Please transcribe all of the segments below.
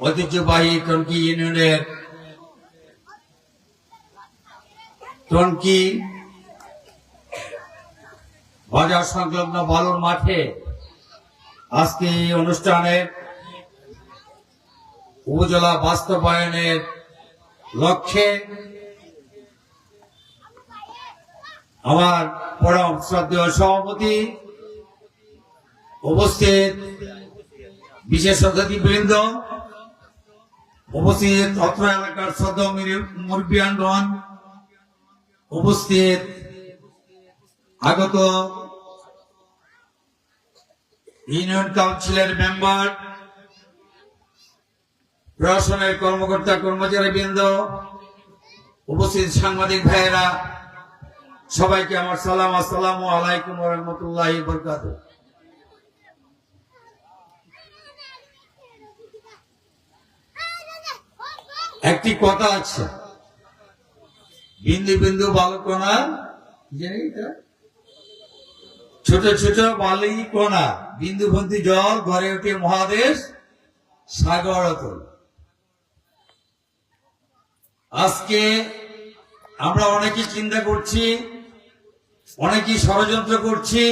ঐতিহ্যবাহী টনকি ইউনিয়নের টনকি বাজার সংলগ্ন বালুর মাঠে আজকে এই অনুষ্ঠানের উপজেলা বাস্তবায়নের লক্ষ্যে আমার পরম শ্রদ্ধেয় সভাপতি উপস্থিত বিশেষ অতিথিবৃন্দ উপস্থিত অত্র এলাকার সদ্য উপস্থিত। আগত ইউনিয়ন কাউন্সিলের মেম্বার, প্রশাসনের কর্মকর্তা কর্মচারী বৃন্দ উপস্থিত সাংবাদিক ভাইয়েরা, সবাইকে আমার সালাম, আসসালামু আলাইকুম রহমতুল্লাহ বরকাত একটি কথা আছে বিন্দু বিন্দু এটা? ছোট ছোট বালি কণা বিন্দু বন্দি জল ঘরে ওঠে মহাদেশ, সাগর আজকে আমরা অনেকেই চিন্তা করছি, অনেকেই ষড়যন্ত্র করছি,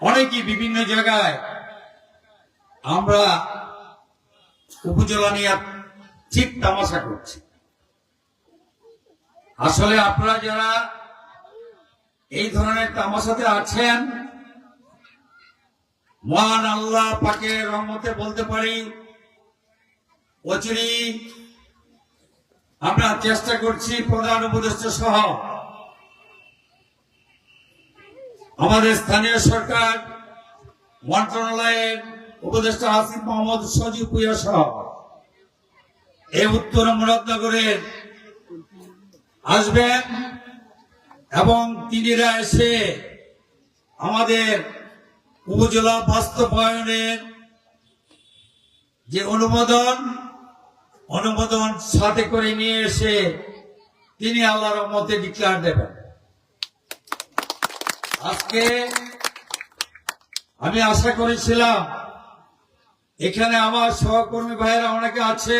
অনেকেই বিভিন্ন জায়গায় আমরা উপজেলা নিয়ে ঠিক তামাশা করছি। আসলে আপনারা যারা এই ধরনের তামাশাতে আছেন, মহান আল্লাহ পাকে রহমতে বলতে পারি অচিরি আমরা চেষ্টা করছি প্রধান উপদেষ্টা সহ আমাদের স্থানীয় সরকার, মন্ত্রণালয়ের উপদেষ্টা আসিফ মোহাম্মদ সজিব পুয়া সহ। এই উত্তর মুরাদনগরের আসবেন এবং তিনিরা এসে আমাদের উপজেলা বাস্তবায়নের যে অনুমোদন অনুমোদন সাথে করে নিয়ে এসে তিনি আল্লাহর মতে ডিক্লার দেবেন। আজকে আমি আশা করেছিলাম, এখানে আমার সহকর্মী ভাইয়েরা অনেকে আছে।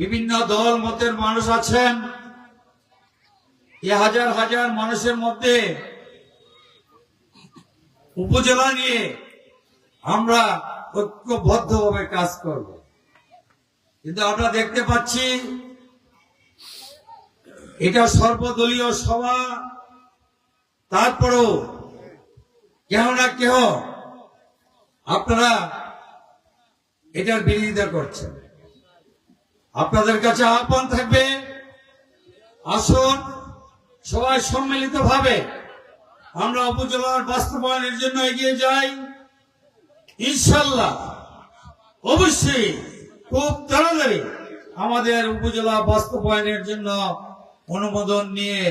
বিভিন্ন দল, মতের মানুষ আছেন। এ হাজার হাজার মানুষের মধ্যে উপজেলা নিয়ে আমরা ঐক্যবদ্ধভাবে কাজ করব। কিন্তু আমরা দেখতে পাচ্ছি, এটা সর্বদলীয় সভা, তারপরেও কেহ না কেহ আপনারা এটার বিরোধিতা করছেন। আপনাদের কাছে আহ্বান থাকবে, আসুন, সবাই সম্মিলিত ভাবে আমরা উপজেলার বাস্তবায়নের জন্য এগিয়ে যাই। ইনশাল্লাহ অবশ্যই খুব তাড়াতাড়ি আমাদের উপজেলা বাস্তবায়নের জন্য অনুমোদন নিয়ে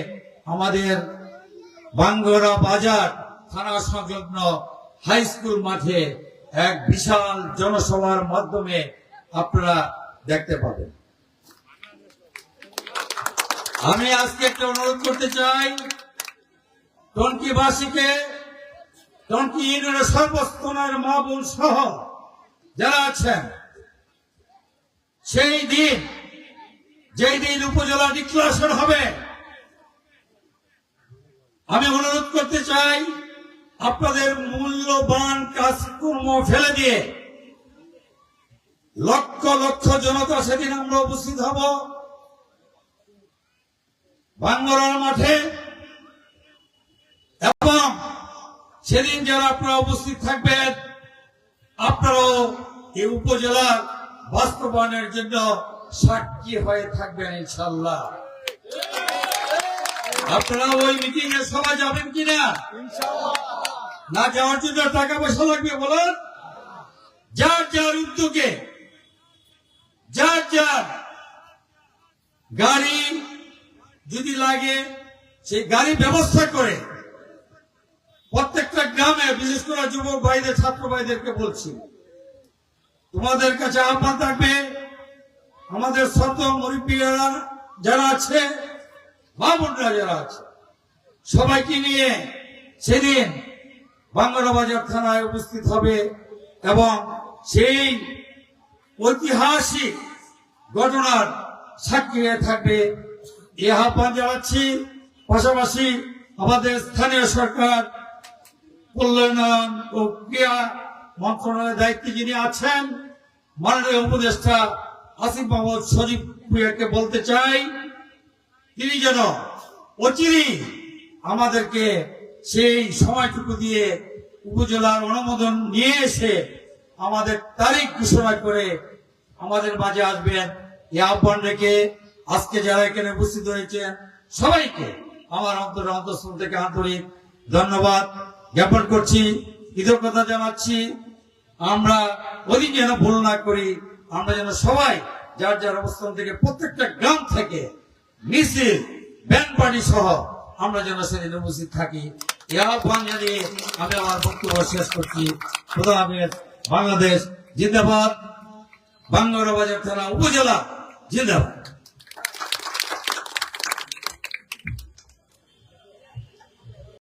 আমাদের বাঙ্গরা বাজার থানা সংলগ্ন হাই স্কুল মাঠে এক বিশাল জনসভার মাধ্যমে আপনারা দেখতে পাবেন। আমি আজকে একটা অনুরোধ করতে চাই টনকিবাসীকে টনকি ইউনিয়নের সর্বস্তনের মা বোন সহ যারা আছেন, সেই দিন, যেই দিন উপজেলা ডিক্লারেশন হবে, আমি অনুরোধ করতে চাই, আপনাদের মূল্যবান কাজকর্ম ফেলে দিয়ে লক্ষ লক্ষ জনতা সেদিন আমরা উপস্থিত হব। বাঙ্গরার মাঠে। এবং সেদিন যারা আপনারা উপস্থিত থাকবেন, আপনারাও এই উপজেলার বাস্তবায়নের জন্য সাক্ষী হয়ে থাকবেন ইনশাল্লাহ আপনারা ওই মিটিং এ সবাই যাবেন কিনা? না যাওয়ার জন্য টাকা পয়সা লাগবে বলুন? যার যার উদ্যোগে যার যার গাড়ি যদি লাগে সেই গাড়ি ব্যবস্থা করে। প্রত্যেকটা গ্রামে, বিশেষ করে যুবক ভাইদের, ছাত্র ভাইদেরকে বলছি, তোমাদের কাছে আহ্বান থাকবে, আমাদের শত মুরব্বীরা যারা আছে, মা বোনরা যারা আছে, সবাইকে নিয়ে সেদিন বাংলা বাজার থানায় উপস্থিত হবে এবং সেই ঐতিহাসিক ঘটনার সাক্ষী হয়ে থাকবে। এ আহ্বান জানাচ্ছি। পাশাপাশি আমাদের স্থানীয় সরকার কল্যাণ ও ক্রিয়া মন্ত্রণালয়ের দায়িত্বে যিনি আছেন, মাননীয় উপদেষ্টা আসিফ মোহাম্মদ সজীব ভুইয়াকে বলতে চাই, তিনি যেন অচিরেই আমাদেরকে সেই সময়টুকু দিয়ে উপজেলার অনুমোদন নিয়ে এসে আমাদের তারিখ ঘোষণা করে আমাদের মাঝে আসবেন। এই আহ্বান রেখে আজকে যারা এখানে উপস্থিত হয়েছেন সবাইকে আমার অন্তর অন্তঃস্থল থেকে আন্তরিক ধন্যবাদ জ্ঞাপন করছি, কৃতজ্ঞতা জানাচ্ছি। আমরা ওদিন যেন ভুল না করি, আমরা যেন সবাই যার যার অবস্থান থেকে প্রত্যেকটা গ্রাম থেকে মিছিল, ব্যান্ড পার্টি সহ আমরা যেন সেদিন উপস্থিত থাকি। এই আহ্বান জানিয়ে আমি আমার বক্তব্য শেষ করছি। খোদা বাংলাদেশ জিন্দাবাদ বাংলার বাজার থানা উপজেলা জিন্দাবাদ।